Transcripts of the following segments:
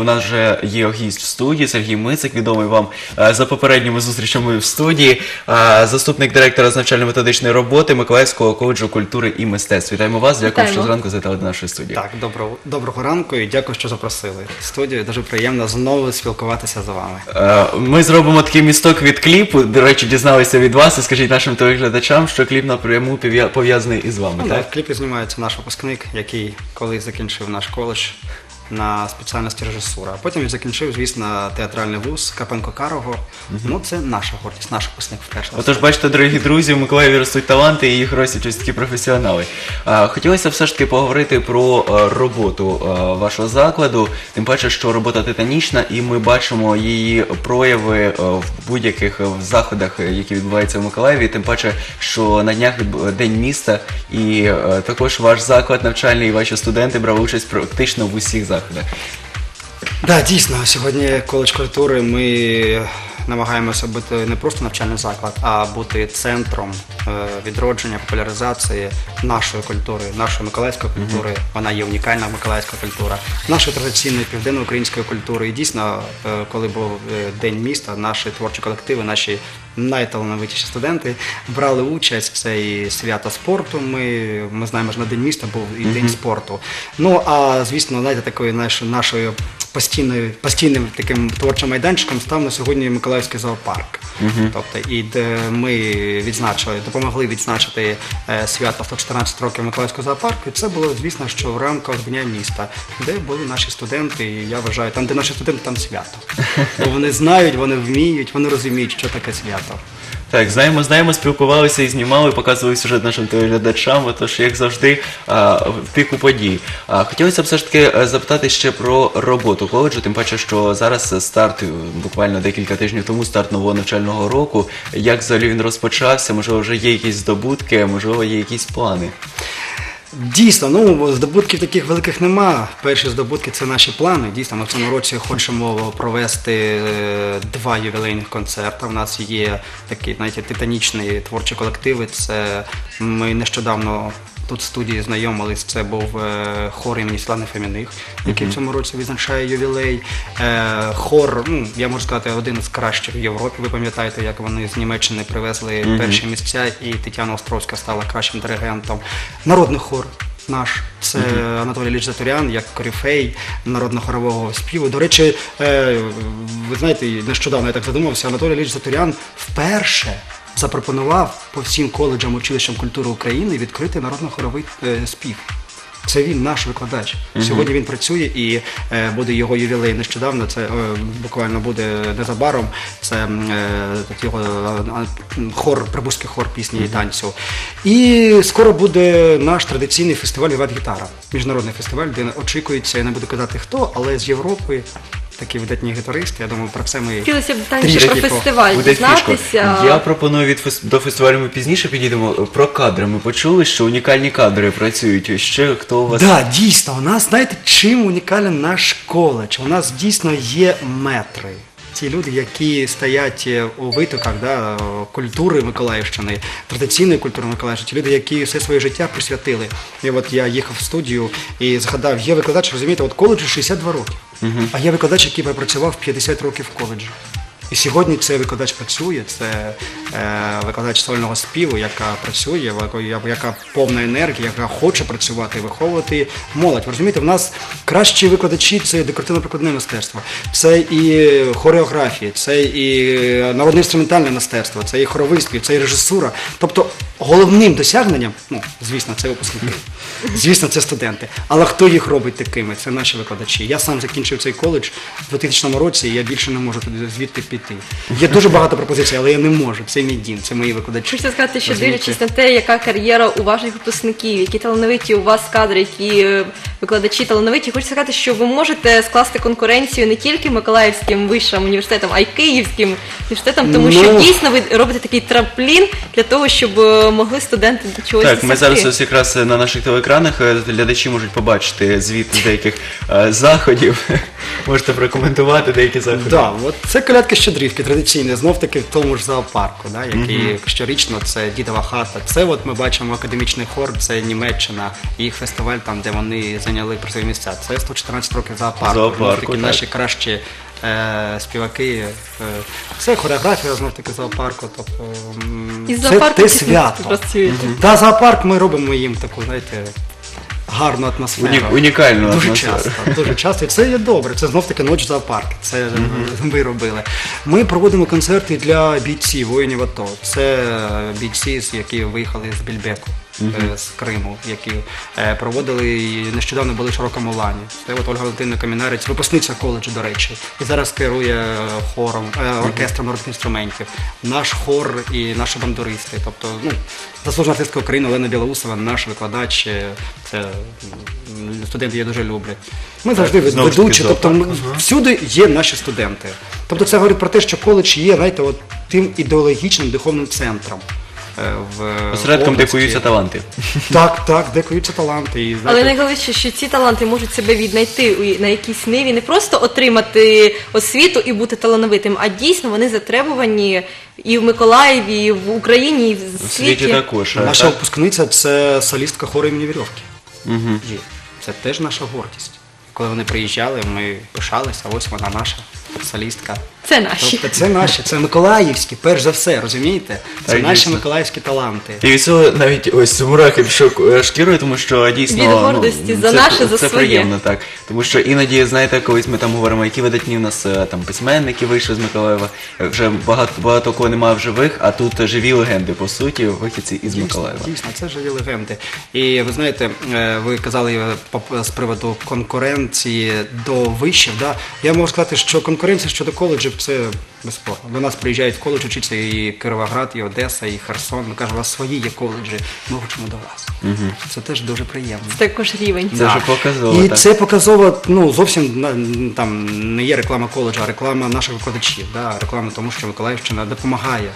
У нас вже є гість в студії Сергій Мицик, відомий вам е, за попередніми зустрічами в студії, е, заступник директора з навчально-методичної роботи Миколаївського коледжу культури і мистецтв. Вітаємо вас. Дякую, Вітаємо. що зранку завітали до нашої студії. Так, доброго, доброго ранку і дякую, що запросили. Студію дуже приємно знову спілкуватися з вами. Е, Ми зробимо такий місток від кліпу. До речі, дізналися від вас. І скажіть нашим телеглядачам, що кліп напряму пов'я- пов'язаний із вами. Ну, так? В кліпі знімається наш випускник, який колись закінчив наш коледж на спеціальності режисура. А потім закінчив, звісно, театральний вуз Карпенко Карого. Ну, це наша гордість, наш випускник вперше. Отож, бачите, дорогі друзі, у Миколаєві ростуть таланти і їх ростять ось такі професіонали. Хотілося все ж таки поговорити про е, роботу е, вашого закладу, тим паче, що робота титанічна, і ми бачимо її прояви е, в будь-яких заходах, які відбуваються в Миколаєві. Тим паче, що на днях день міста, і також ваш заклад навчальний і ваші студенти брали участь практично в усіх заходах. Так, дійсно, сьогодні коледж культури ми намагаємося бути не просто навчальний заклад, а бути центром е, відродження, популяризації нашої культури, нашої миколаївської культури. Вона є унікальна миколаївська культура, нашої традиційної південноукраїнської культури. І дійсно, е, коли був е, день міста, наші творчі колективи, наші найталановитіші студенти брали участь. Це і свято спорту. Ми, ми знаємо, що на день міста був і день спорту. Ну а звісно, знаєте, такою нашою нашою постійною постійним таким творчим майданчиком став на сьогодні Миколаївський зоопарк. Тобто, і де ми відзначили, допомогли відзначити е, свято 114 років Миколаївського зоопарку. І це було, звісно, що в рамках дня міста, де були наші студенти. І я вважаю, там, де наші студенти, там свято. Бо вони знають, вони вміють, вони розуміють, що таке свято. Так, знаємо, знаємо, спілкувалися і знімали, показували сюжет нашим телеглядачам. Отож, як завжди, в піку подій. Хотілося б все ж таки е, запитати ще про роботу коледжу, тим паче, що зараз старт, буквально декілька тижнів тому, старт нового навчального року. Як взагалі він розпочався? Можливо, вже є якісь здобутки, можливо, є якісь плани. Дійсно, ну здобутків таких великих нема. Перші здобутки це наші плани. Дійсно, ми в цьому році хочемо провести е, два ювілейних концерти. У нас є такі, знаєте, титанічні творчі колективи. Це ми нещодавно. Тут в студії знайомились, це був е, хор імені Світлани Феміних, який в цьому році відзначає ювілей. Е, хор, ну я можу сказати, один з кращих в Європі. Ви пам'ятаєте, як вони з Німеччини привезли перші місця, і Тетяна Островська стала кращим диригентом. Народний хор наш. Це Анатолій Ліч Затурян, як корифей народно-хорового співу. До речі, е, ви знаєте, нещодавно я так задумався, Анатолій Ліч Затурян вперше запропонував по всім коледжам училищам культури України відкрити народно-хоровий е, спів. Це він, наш викладач. Сьогодні він працює і е, буде його ювілей нещодавно. Це е, буквально буде незабаром. Це е, так його е, хор, прибузький хор пісні і танцю. І скоро буде наш традиційний фестиваль Віват Гітара, міжнародний фестиваль, де очікується, я не буду казати хто, але з Європи. Такі видатні гітаристи. Я думаю, про це ми Хотілося б детальніше про фестиваль дізнатися. Я пропоную від фес- до фестивалю ми пізніше підійдемо. Про кадри. Ми почули, що унікальні кадри працюють. Ще хто у вас Да, дійсно, у нас знаєте, чим унікален наш коледж? У нас дійсно є метри. Ті люди, які стоять е, у витоках да, культури Миколаївщини, традиційної культури Миколаївщини, ті люди, які все своє життя присвятили. І от я їхав в студію і згадав, є викладач, розумієте, от коледжу 62 роки, а є викладач, який пропрацював 50 років в коледжі. І сьогодні цей викладач працює, це викладач сольного співу, яка працює, яка, повна енергії, яка хоче працювати виховувати молодь. Ви розумієте, в нас кращі викладачі це декоративно-прикладне мистецтво, це і хореографія, це і народне інструментальне мистецтво, це і хоровий спів, це і режисура. Тобто головним досягненням, ну звісно, це випускники, звісно, це студенти. Але хто їх робить такими? Це наші викладачі. Я сам закінчив цей коледж у 2000 році, і я більше не можу туди звідти піти. Є дуже багато пропозицій, але я не можу. Мій дім, це мої викладачі. Хочеться сказати, що Розумієте? дивлячись на те, яка кар'єра у ваших випускників, які талановиті у вас кадри, які е, викладачі талановиті, хочеться сказати, що ви можете скласти конкуренцію не тільки Миколаївським вищим університетом, а й Київським університетом, тому що Ну. дійсно ви робите такий трамплін для того, щоб е, могли студенти до чогось Так, ми зараз ось якраз на наших телеекранах е, глядачі можуть побачити звіт з деяких е, заходів. Можете прокоментувати деякі заходи. Да, от це колядки щедрівки традиційні, знов таки в тому ж зоопарку, да, який щорічно це дідова хата. Це от ми бачимо академічний хор, це Німеччина, їх фестиваль там, де вони зайняли призові місця. Це 114 років зоопарку. Зоопарку, таки так. наші кращі е, співаки. Е, це хореографія знов таки зоопарку. Тобто, м, Із це зоопарку те дійсно свято. працюєте. Та зоопарк ми робимо їм таку, знаєте, гарну атмосферу. Уні- унікальну дуже атмосферу. часто, дуже часто. І це є добре. Це знов таки ноч зоопарк. Це ми робили. Ми проводимо концерти для бійців, воїнів АТО. Це бійці, які виїхали з Більбеку. е, З Криму, які е, проводили і нещодавно були в широкому лані. Це от Ольга Валентина Камінерець, випускниця коледжу, до речі, і зараз керує хором, е, оркестром народних інструментів. Наш хор і наші бандуристи. Тобто, ну, заслужена артистка України Олена Білоусова, наш викладач, це студенти її дуже люблять. Ми завжди знову ж таки, ведучі, тобто ми- всюди є наші студенти. Тобто це говорить про те, що коледж є, знаєте, от тим ідеологічним духовним центром. е, В Осередком, де області. куються таланти. Так, так, де куються таланти. І, Але найголовніше, що ці таланти можуть себе віднайти у- на якійсь ниві, не просто отримати освіту і бути талановитим, а дійсно вони затребувані і в Миколаєві, і в Україні, і в В світі. світі також. а, Наша так? випускниця це солістка хору імені Вірьовки. Є. Це теж наша гордість. Коли вони приїжджали, ми пишалися, ось вона наша солістка. Це наші. Тобто це наші, це миколаївські, перш за все, розумієте? Це Так, наші дійсно. миколаївські таланти. І від цього навіть ось мурахи е, шкірою, тому що дійсно Від гордості ну, за це, наше, за це своє. приємно, так. Тому що іноді, знаєте, колись ми там говоримо, які видатні в нас е, там письменники вийшли з Миколаєва. Е, Вже багато багато кого немає в живих, а тут живі легенди, по суті, вихідці із Миколаєва. Дійсно, це живі легенди. І ви знаєте, е, ви казали е, по- з приводу конкуренції до вишів. Да? Я можу сказати, що конкуренція щодо коледжів це безспорно. До нас приїжджають в коледж вчитися і Кировоград, і Одеса, і Херсон. Ми кажемо, у вас свої є коледжі, ми хочемо до вас. Це теж дуже приємно. Це також рівень. Це вже показово, І так. це показово, ну зовсім на- там не є реклама коледжу, а реклама наших викладачів. Да? Реклама тому, що Миколаївщина допомагає.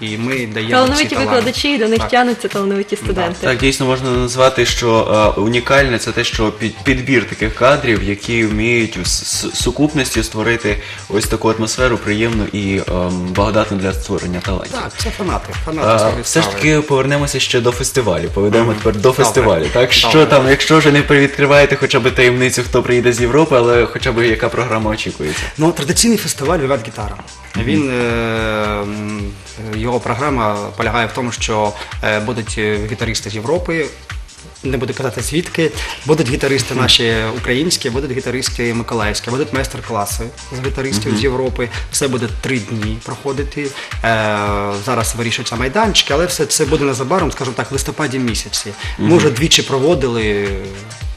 І ми даємо ці Талановиті таланти. викладачі, і до них Так. тянуться талановиті студенти. Так, дійсно можна назвати, що е, унікальне це те, що під, підбір таких кадрів, які вміють у с- с- сукупності створити ось таку атмосферу приємну і ем, благодатну для створення талантів. Так, це фанати. фанати своєї все ж таки повернемося ще до фестивалю. Поведемо тепер до Добре. фестивалю. Так що Добре. там, якщо вже не привідкриваєте хоча б таємницю, хто приїде з Європи, але хоча б яка програма очікується. Ну, традиційний фестиваль Віват Гітара. Він е, його програма полягає в тому, що е, будуть е, гітаристи з Європи. Не буду казати звідки, будуть гітаристи наші українські, будуть гітаристи миколаївські, будуть майстер-класи з гітаристів з Європи. Все буде три дні проходити. Е, зараз вирішуються майданчики, але все це буде незабаром, скажімо так, в листопаді місяці. Ми вже двічі проводили.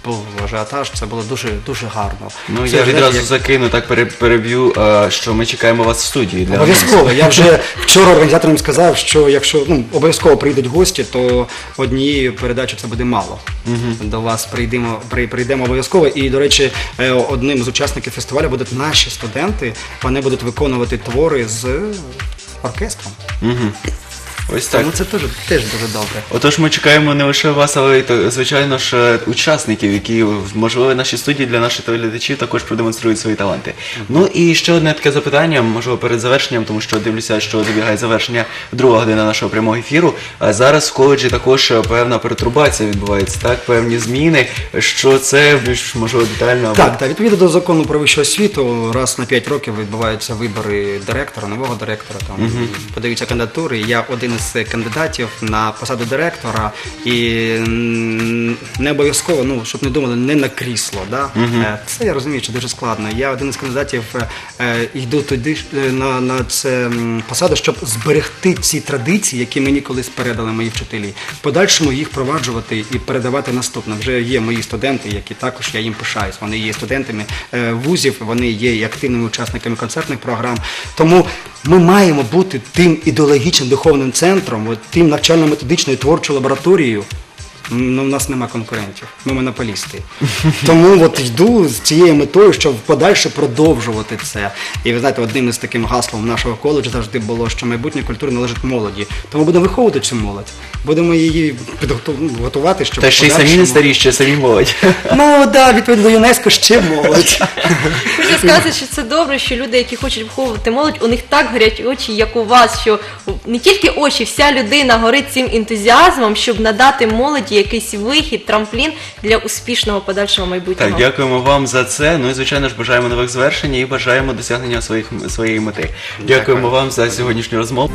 Був ажіотаж, це було дуже дуже гарно. Ну Це, я відразу як- закину, так пере- переб'ю, е, що ми чекаємо вас в студії для Обов'язково. Я вже вчора організаторам сказав, що якщо ну, обов'язково прийдуть гості, то однієї передачі це буде мало. До вас прийдемо, при- прийдемо обов'язково. І, до речі, е, одним з учасників фестивалю будуть наші студенти. Вони будуть виконувати твори з оркестром. Мгм. Ось так. Тому це теж, теж дуже добре. Отож, ми чекаємо не лише вас, але й звичайно ж е, учасників, які можливо в нашій студії для наших телеглядачів також продемонструють свої таланти. Ну і ще одне таке запитання, можливо, перед завершенням, тому що дивлюся, що добігає завершення друга година нашого прямого ефіру. А зараз в коледжі також е, певна перетурбація відбувається, так певні зміни. Що це більш можливо детально або- Так, так, відповідно до закону про вищу освіту, раз на 5 років відбуваються вибори директора, нового директора. Там подаються кандидатури. Я один із кандидатів на посаду директора, і не обов'язково, ну щоб не думали, не на крісло. Да? Е, Це я розумію, що дуже складно. Я один із кандидатів е, е, йду туди на, на це посаду, щоб зберегти ці традиції, які мені колись передали мої вчителі. Подальшому їх впроваджувати і передавати наступним. Вже є мої студенти, які також я їм пишаюсь. Вони є студентами вузів, вони є і активними учасниками концертних програм. Тому ми маємо бути тим ідеологічним духовним центром, тим навчально-методичною творчою лабораторією, Ну, у нас нема конкурентів, ми монополісти. Тому от йду з цією метою, щоб подальше продовжувати це. І ви знаєте, одним із таким гаслом нашого коледжу завжди було, що майбутнє культури належить молоді. Тому будемо виховувати цю молодь, будемо її підготу- готувати, щоб Та ще й самі не старі, ще самі молодь. Ну так, да, відповідно ЮНЕСКО ще молодь. Хочу сказати, що це добре, що люди, які хочуть виховувати молодь, у них так горять очі, як у вас, що не тільки очі, вся людина горить цим ентузіазмом, щоб надати молоді якийсь вихід, трамплін для успішного подальшого майбутнього. Так, дякуємо вам за це. Ну і звичайно ж бажаємо нових звершень і бажаємо досягнення своїх своєї мети. Дякуємо вам за сьогоднішню розмову.